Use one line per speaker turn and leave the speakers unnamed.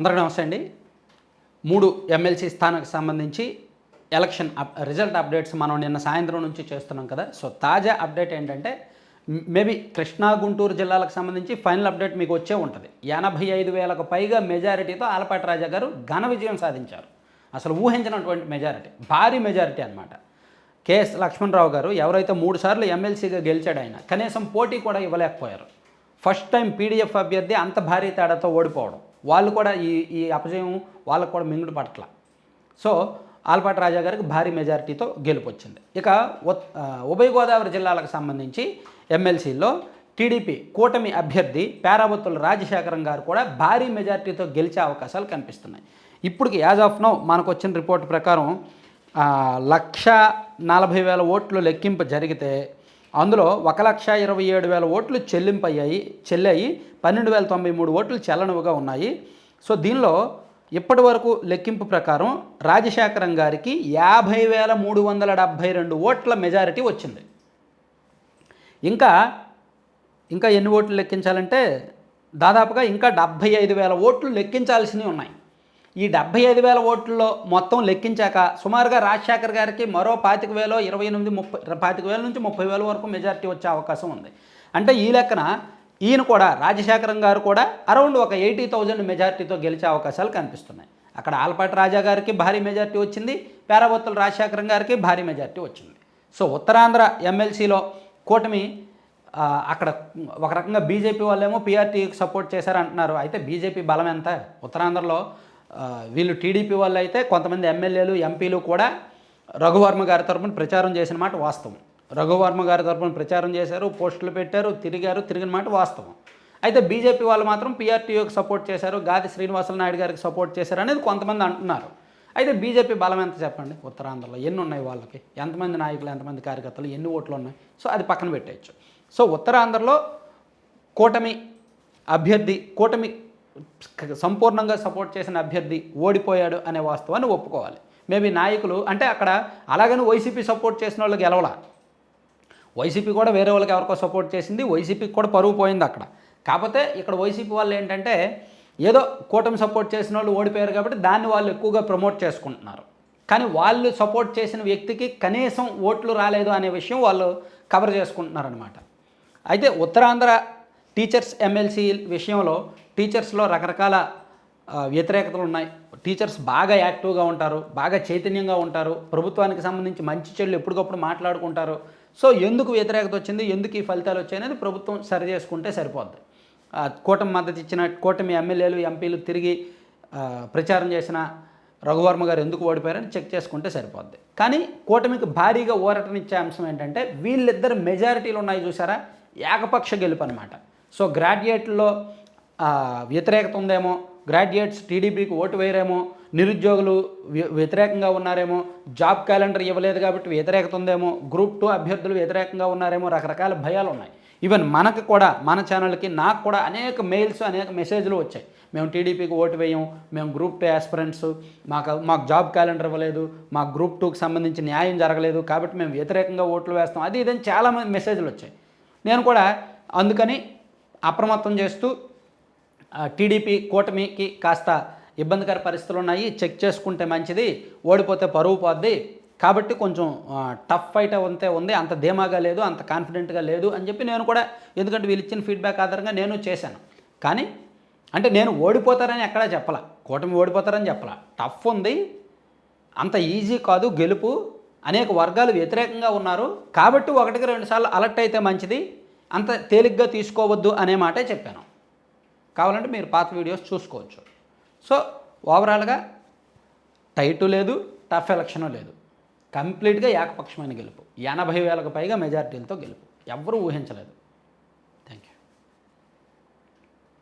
అందరికీ నమస్తే అండి. మూడు ఎమ్మెల్సీ స్థానానికి సంబంధించి ఎలక్షన్ అప్ రిజల్ట్ అప్డేట్స్ మనం నిన్న సాయంత్రం నుంచి చేస్తున్నాం కదా. సో తాజా అప్డేట్ ఏంటంటే మేబీ కృష్ణా గుంటూరు జిల్లాలకు సంబంధించి ఫైనల్ అప్డేట్ మీకు వచ్చే ఉంటుంది. ఎనభై ఐదు వేలకు పైగా మెజారిటీతో ఆలపాటి రాజా గారు ఘన విజయం సాధించారు. అసలు ఊహించినటువంటి మెజారిటీ భారీ మెజారిటీ అనమాట కేఎస్ లక్ష్మణరావు గారు ఎవరైతే మూడు సార్లు ఎమ్మెల్సీగా గెలిచాడు ఆయన కనీసం పోటీ కూడా ఇవ్వలేకపోయారు. ఫస్ట్ టైం పీడీఎఫ్ అభ్యర్థి అంత భారీ తేడాతో ఓడిపోవడం. వాళ్ళు కూడా ఈ ఈ అపజయం వాళ్ళకు కూడా మింగుడు పట్ల సో ఆల్పాటి రాజా గారికి భారీ మెజారిటీతో గెలుపు వచ్చింది ఇక ఉత్- ఉభయ గోదావరి జిల్లాలకు సంబంధించి ఎమ్మెల్సీలో టీడీపీ కూటమి అభ్యర్థి పేరాబత్తుల రాజశేఖరం గారు కూడా భారీ మెజారిటీతో గెలిచే అవకాశాలు కనిపిస్తున్నాయి. ఇప్పటికి యాజ్ ఆఫ్ నో మనకు వచ్చిన రిపోర్ట్ ప్రకారం లక్ష నలభై వేల ఓట్లు లెక్కింపు జరిగితే అందులో ఒక లక్ష ఇరవై ఏడు వేల ఓట్లు చెల్లింపు అయ్యాయి చెల్లాయి పన్నెండు వేల తొంభై మూడు ఓట్లు చెల్లనివిగా ఉన్నాయి. సో దీనిలో ఇప్పటి వరకు లెక్కింపు ప్రకారం రాజశేఖరం గారికి యాభై వేల మూడు వందల డెబ్భై రెండు ఓట్ల మెజారిటీ వచ్చింది. ఇంకా ఇంకా ఎన్ని ఓట్లు లెక్కించాలంటే దాదాపుగా ఇంకా డెబ్భై ఐదు వేల ఓట్లు లెక్కించాల్సినవి ఉన్నాయి. ఈ డెబ్భై ఐదు వేల ఓట్లలో మొత్తం లెక్కించాక సుమారుగా రాజశేఖర్ గారికి మరో పాతిక వేలో ఇరవై ఎనిమిది ముప్పై పాతిక వేల నుంచి ముప్పై వేల వరకు మెజారిటీ వచ్చే అవకాశం ఉంది. అంటే ఈ లెక్కన ఈయన కూడా రాజశేఖరం గారు కూడా అరౌండ్ ఒక ఎయిటీ థౌజండ్ మెజార్టీతో గెలిచే అవకాశాలు కనిపిస్తున్నాయి. అక్కడ ఆల్పాటి రాజా గారికి భారీ మెజారిటీ వచ్చింది పేరాబొత్తుల రాజశేఖరం గారికి భారీ మెజార్టీ వచ్చింది. సో ఉత్తరాంధ్ర ఎమ్మెల్సీలో కూటమి అక్కడ ఒక రకంగా బీజేపీ వాళ్ళేమో పీఆర్టీకి సపోర్ట్ చేశారంటున్నారు. అయితే బీజేపీ బలం ఎంత? ఉత్తరాంధ్రలో వీళ్ళు టీడీపీ వాళ్ళు అయితే కొంతమంది ఎమ్మెల్యేలు ఎంపీలు కూడా రఘువర్మ గారి తరపున ప్రచారం చేసిన మాట వాస్తవం. రఘువర్మ గారి తరపున ప్రచారం చేశారు పోస్టులు పెట్టారు తిరిగారు తిరిగిన మాట వాస్తవం. అయితే బీజేపీ వాళ్ళు మాత్రం పీఆర్టీఓకి సపోర్ట్ చేశారు గాది శ్రీనివాసల నాయుడు గారికి సపోర్ట్ చేశారు అనేది కొంతమంది అంటున్నారు. అయితే బీజేపీ బలం ఎంత చెప్పండి? ఉత్తరాంధ్రలో ఎన్ని ఉన్నాయి వాళ్ళకి? ఎంతమంది నాయకులు ఎంతమంది కార్యకర్తలు ఎన్ని ఓట్లు ఉన్నాయి? సో అది పక్కన పెట్టేయచ్చు. సో ఉత్తరాంధ్రలో కూటమి అభ్యర్థి కూటమి సంపూర్ణంగా సపోర్ట్ చేసిన అభ్యర్థి ఓడిపోయాడు అనే వాస్తవాన్ని ఒప్పుకోవాలి. మేబీ నాయకులు అంటే అక్కడ అలాగని వైసీపీ సపోర్ట్ చేసిన వాళ్ళు గెలవలా. వైసీపీ కూడా వేరే వాళ్ళకి ఎవరికో సపోర్ట్ చేసింది వైసీపీకి కూడా పరువు పోయింది అక్కడ. కాకపోతే ఇక్కడ వైసీపీ వాళ్ళు ఏంటంటే ఏదో కూటమి సపోర్ట్ చేసిన వాళ్ళు ఓడిపోయారు కాబట్టి దాన్ని వాళ్ళు ఎక్కువగా ప్రమోట్ చేసుకుంటున్నారు. కానీ వాళ్ళు సపోర్ట్ చేసిన వ్యక్తికి కనీసం ఓట్లు రాలేదు అనే విషయం వాళ్ళు కవర్ చేసుకుంటున్నారనమాట అయితే ఉత్తరాంధ్ర టీచర్స్ ఎమ్మెల్సీ విషయంలో టీచర్స్లో రకరకాల వ్యతిరేకతలు ఉన్నాయి. టీచర్స్ బాగా యాక్టివ్గా ఉంటారు బాగా చైతన్యంగా ఉంటారు ప్రభుత్వానికి సంబంధించి మంచి చెడులు ఎప్పటికప్పుడు మాట్లాడుకుంటారు. సో ఎందుకు వ్యతిరేకత వచ్చింది ఎందుకు ఈ ఫలితాలు వచ్చాయి అనేది ప్రభుత్వం సరి చేసుకుంటే సరిపోద్ది. కూటమి మద్దతు ఇచ్చిన కూటమి ఎమ్మెల్యేలు ఎంపీలు తిరిగి ప్రచారం చేసిన రఘువర్మ గారు ఎందుకు ఓడిపోయారని చెక్ చేసుకుంటే సరిపోద్ది. కానీ కూటమికి భారీగా ఊరటనిచ్చే అంశం ఏంటంటే వీళ్ళిద్దరు మెజారిటీలు ఉన్నాయి చూసారా? ఏకపక్ష గెలుపు అనమాట సో గ్రాడ్యుయేట్లో వ్యతిరేకత ఉందేమో గ్రాడ్యుయేట్స్ టీడీపీకి ఓటు వేయరేమో నిరుద్యోగులు వ్యతిరేకంగా ఉన్నారేమో జాబ్ క్యాలెండర్ ఇవ్వలేదు కాబట్టి వ్యతిరేకత ఉందేమో గ్రూప్ టూ అభ్యర్థులు వ్యతిరేకంగా ఉన్నారేమో రకరకాల భయాలు ఉన్నాయి. ఈవెన్ మనకు కూడా మన ఛానల్కి నాకు కూడా అనేక మెయిల్స్ అనేక మెసేజ్లు వచ్చాయి. మేము టీడీపీకి ఓటు వేయం మేము గ్రూప్ టూ యాస్పిరెంట్స్ మాకు మాకు జాబ్ క్యాలెండర్ ఇవ్వలేదు మా గ్రూప్ టూకి సంబంధించి న్యాయం జరగలేదు కాబట్టి మేము వ్యతిరేకంగా ఓట్లు వేస్తాం. అది ఇదని చాలా మంది మెసేజ్లు వచ్చాయి. నేను కూడా అందుకని అప్రమత్తం చేస్తూ టీడీపీ కూటమికి కాస్త ఇబ్బందికర పరిస్థితులు ఉన్నాయి. చెక్ చేసుకుంటే మంచిది ఓడిపోతే పరువు పోద్ది. కాబట్టి కొంచెం టఫ్ ఫైట్ అంతే ఉంది. అంత ధీమాగా లేదు అంత కాన్ఫిడెంట్గా లేదు అని చెప్పి నేను కూడా ఎందుకంటే వీళ్ళు ఇచ్చిన ఫీడ్బ్యాక్ ఆధారంగా నేను చేశాను. కానీ అంటే నేను ఓడిపోతారని ఎక్కడా చెప్పాల. కూటమి ఓడిపోతారని చెప్పాల. టఫ్ ఉంది. అంత ఈజీ కాదు గెలుపు. అనేక వర్గాలు వ్యతిరేకంగా ఉన్నారు. కాబట్టి ఒకటికి రెండుసార్లు అలర్ట్ అయితే మంచిది. అంత తేలిగ్గా తీసుకోవద్దు అనే మాటే చెప్పాను. కావాలంటే మీరు పాత వీడియోస్ చూసుకోవచ్చు. సో ఓవరాల్గా టైటు లేదు టఫ్ ఎలక్షన్ లేదు. కంప్లీట్గా ఏకపక్షమైన గెలుపు. ఎనభై వేలకు పైగా మెజారిటీలతో గెలుపు. ఎవరూ ఊహించలేదు.